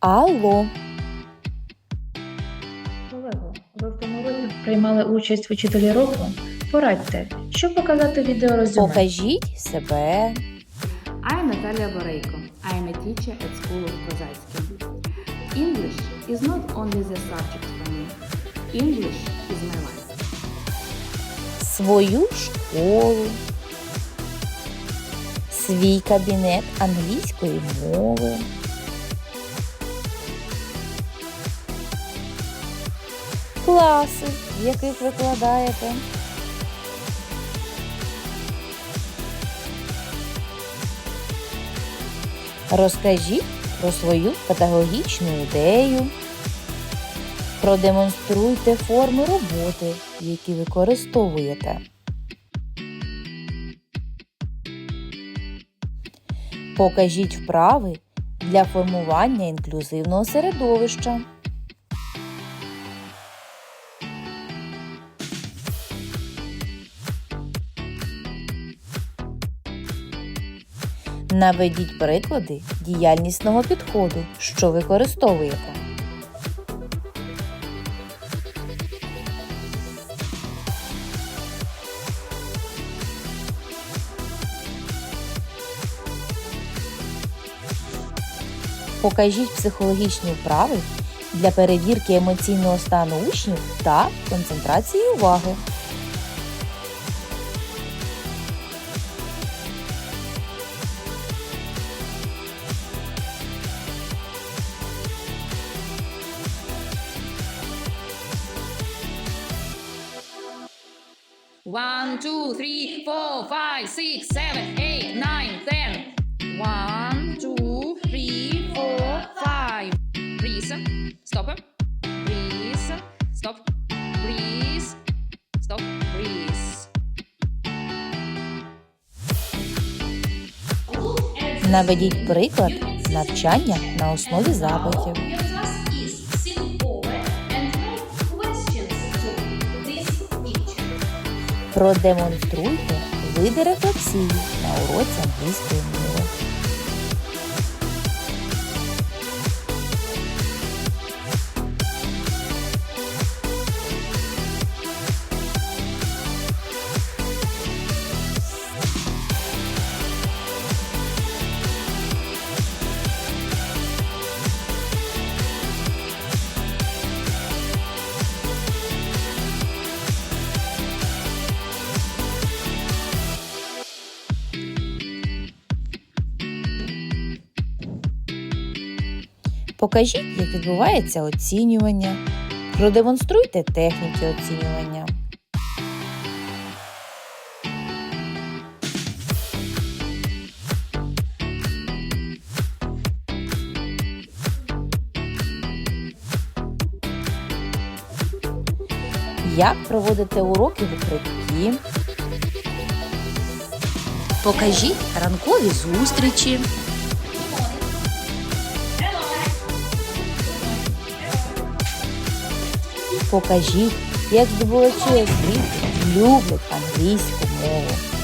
Алло. Колего, ви в тому році приймали участь в учителі року? Порадьте, що показати в? Покажіть себе. I am Natalia. I am a teacher at School of Kozatski. English is not only the subject for me. English is my life. Свою школу. Свій кабінет англійської мови. Класи, в яких викладаєте. Розкажіть про свою педагогічну ідею. Продемонструйте форми роботи, які використовуєте. Покажіть вправи для формування інклюзивного середовища. Наведіть приклади діяльнісного підходу, що використовуєте. Покажіть психологічні вправи для перевірки емоційного стану учнів та концентрації уваги. One, two, three, four, five, six, seven, eight, nine, ten. One, two, three, four, five. Breathe. Stop. Breathe. Stop. Breathe. Stop. Breathe. Наведіть приклад навчання на основі запитів. Продемонструйте види рефлексії на уроці англійської мови. Покажіть, як відбувається оцінювання. Продемонструйте техніки оцінювання. Як проводите уроки в укритті? Покажіть ранкові зустрічі. Покажіть, як здобувачі освіти люблять англійську мову.